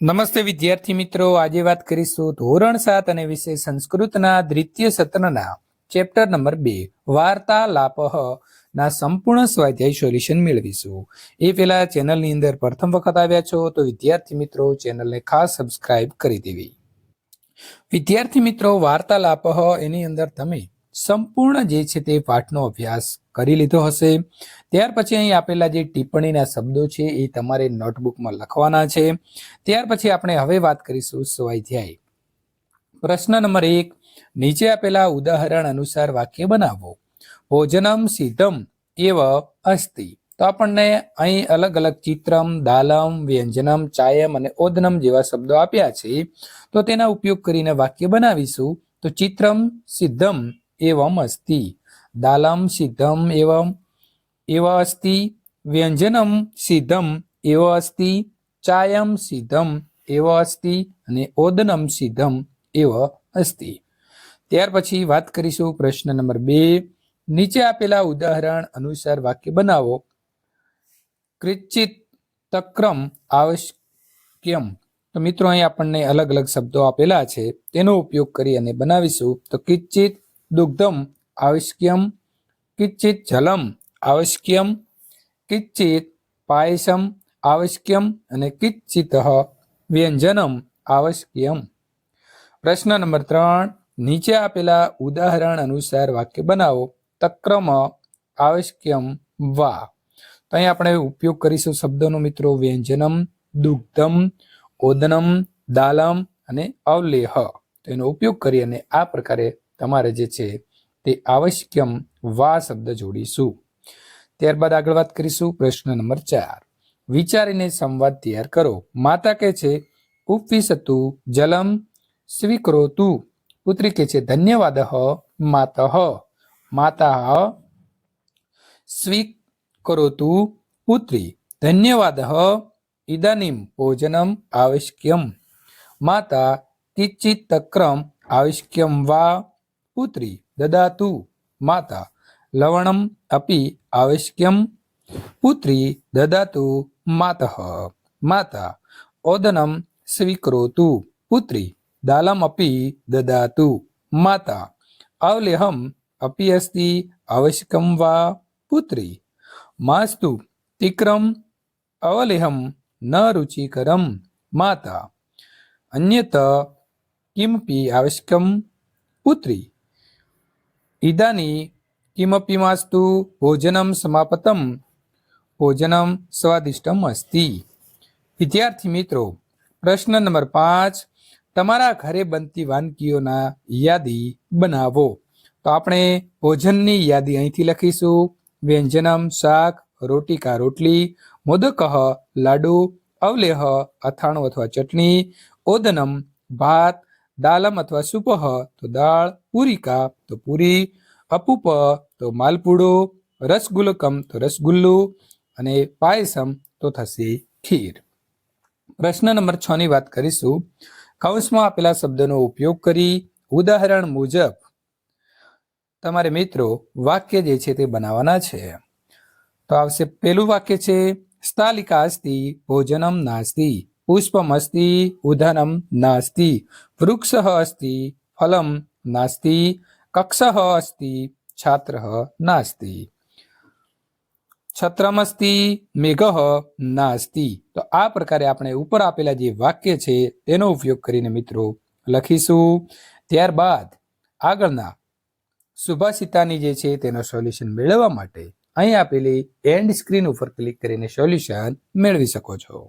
નમસ્તે વિદ્યાર્થી મિત્રો, આજે વાત કરીશું ધોરણ સાત અને વિષય સંસ્કૃતના દ્વિતીય સત્રના ચેપ્ટર નંબર બે વાર્તાલાપહ ના સંપૂર્ણ સ્વાધ્યાય સોલ્યુશન મેળવીશું. એ પહેલા ચેનલની અંદર પ્રથમ વખત આવ્યા છો તો વિદ્યાર્થી મિત્રો, ચેનલને ખાસ સબસ્ક્રાઇબ કરી દેવી. વિદ્યાર્થી મિત્રો વાર્તાલાપહ એની અંદર તમે સંપૂર્ણ જે છે તે પાઠનો અભ્યાસ કરી લીધો હશે. ત્યાર પછી અહીં આપેલા જે ટિપ્પણીના શબ્દો છે એ તમારે નોટબુકમાં લખવાના છે. ત્યાર પછી આપણે હવે વાત કરીશું સ્વાધ્યાય. પ્રશ્ન નંબર એક, નીચે આપેલા ઉદાહરણ અનુસાર વાક્ય બનાવો. ભોજનમ સિદ્ધમ એવ અસ્તિ. તો આપણને અહીં અલગ અલગ ચિત્રમ, દાલમ, વ્યંજનમ, ચાયમ અને ઓદનમ જેવા શબ્દો આપ્યા છે. તો તેના ઉપયોગ કરીને વાક્ય બનાવીશું. તો ચિત્રમ સિદ્ધમ એવમ અસ્તિ દાલમ સિદ્ધમ એવમ એવ અસ્તિ વ્યંજનમ સિદ્ધમ એવ અસ્તિ ચાયમ સિદ્ધમ એવ અસ્તિ અને ઓદનમ સિદ્ધમ એવ અસ્તિ ત્યાર પછી વાત કરીશું પ્રશ્ન નંબર બે. નીચે આપેલા ઉદાહરણ અનુસાર વાક્ય બનાવો. ક્રિચિત તક્રમ આવશ્યમ તો મિત્રો, અહીં આપણને અલગ અલગ શબ્દો આપેલા છે. તેનો ઉપયોગ કરી અને બનાવીશું. તો કિંચિત દુગ્ધમ આવશ્યમ કિંચિત જલમ આવશ્યમ કિંચિત પાયસમ આવશ્યમ અને કિંચિત વ્યંજનમ આવશ્યમ પ્રશ્ન નંબર ત્રણ નીચે આપેલા ઉદાહરણ અનુસાર વાક્ય બનાવો તક્રમ આવશ્યમ વા તો અહીં આપણે ઉપયોગ કરીશું શબ્દોનો મિત્રો વ્યંજનમ દુગ્ધમ ઓદનમ દાલમ અને અવલેહ તો એનો ઉપયોગ કરી અને આ પ્રકારે તમારે જે છે તે આવશ્યકમ વા શબ્દ જોડીશું. ત્યારબાદ આગળ વાત કરીશું પ્રશ્ન નંબર ચાર. વિચારીને સંવાદ તૈયાર કરો. માતા કહે છે ઉપવિશતુ જલમ સ્વીકરોતુ. પુત્રી કહે છે, ધન્યવાદ, માતઃ. માતા, સ્વીકરોતુ. પુત્રી, ધન્યવાદ, ઇદાનીમ ભોજનમ આવશ્યકમ. માતા કિંચિત તક્રમ આવશ્યકમ વા પુત્રી દદાતુ માતા લવણમ અપી આવશ્યકમ પુત્રી દદાતુ માતઃ માતા ઓદનમ સ્વીકરોતુ પુત્રી દાલમ અપી દદાતુ માતા અવલેહમ અપી અસ્તિ આવશ્યકમ વા પુત્રી માસ્તુ તિક્રમ અવલેહમ ન રુચિકરમ માતા અન્યત કિમપી આવશ્યકમ પુત્રી ઇદાની કિમપી માસ્તુ ભોજનમ સમાપતમ ભોજનમ સ્વાદિષ્ટમ અસ્તિ વિદ્યાર્થી મિત્રો પ્રશ્ન નંબર પાંચ તમારા ઘરે બનતી વાનગીઓના યાદી બનાવો તો આપણે ભોજનની યાદી અહીંથી લખીશું વ્યંજનમ શાક રોટિકા રોટલી મોદકહ લાડુ અવલેહ અથાણું અથવા ચટણી ઓદનમ ભાત દાલમ અથવા સુપહ તો દાળ પૂરિકા તો પૂરી, અપુપ, તો માલપુડો, રસગુલ્લકમ, તો રસગુલ્લુ, અને પાયસમ, તો થશે ખીર. પ્રશ્ન નંબર છ ની વાત કરીશું. કૌંસમાં આપેલા શબ્દનો ઉપયોગ કરી ઉદાહરણ મુજબ, તમારે મિત્રો, વાક્ય જે છે તે બનાવવાના છે. તો આવશે પેલું વાક્ય છે, સ્થાલિકા અસ્તિ, ભોજનમ નાસ્તિ. પુષ્પમ ઉધનમ નાસ્તિ વૃક્ષ અસ્તિ ફલમ નાસ્તિ કક્ષ અસ્તિ છાત્ર નાસ્તિ છત્રમસ્તિ મેઘ નાસ્તિ તો આ પ્રકારે આપણે ઉપર આપેલા જે વાક્ય છે તેનો ઉપયોગ કરીને મિત્રો લખીશું ત્યારબાદ આગળના સુભાષિતાની જે છે તેનો સોલ્યુશન મેળવવા માટે અહીં આપેલી એન્ડ સ્ક્રીન ઉપર ક્લિક કરીને સોલ્યુશન મેળવી શકો છો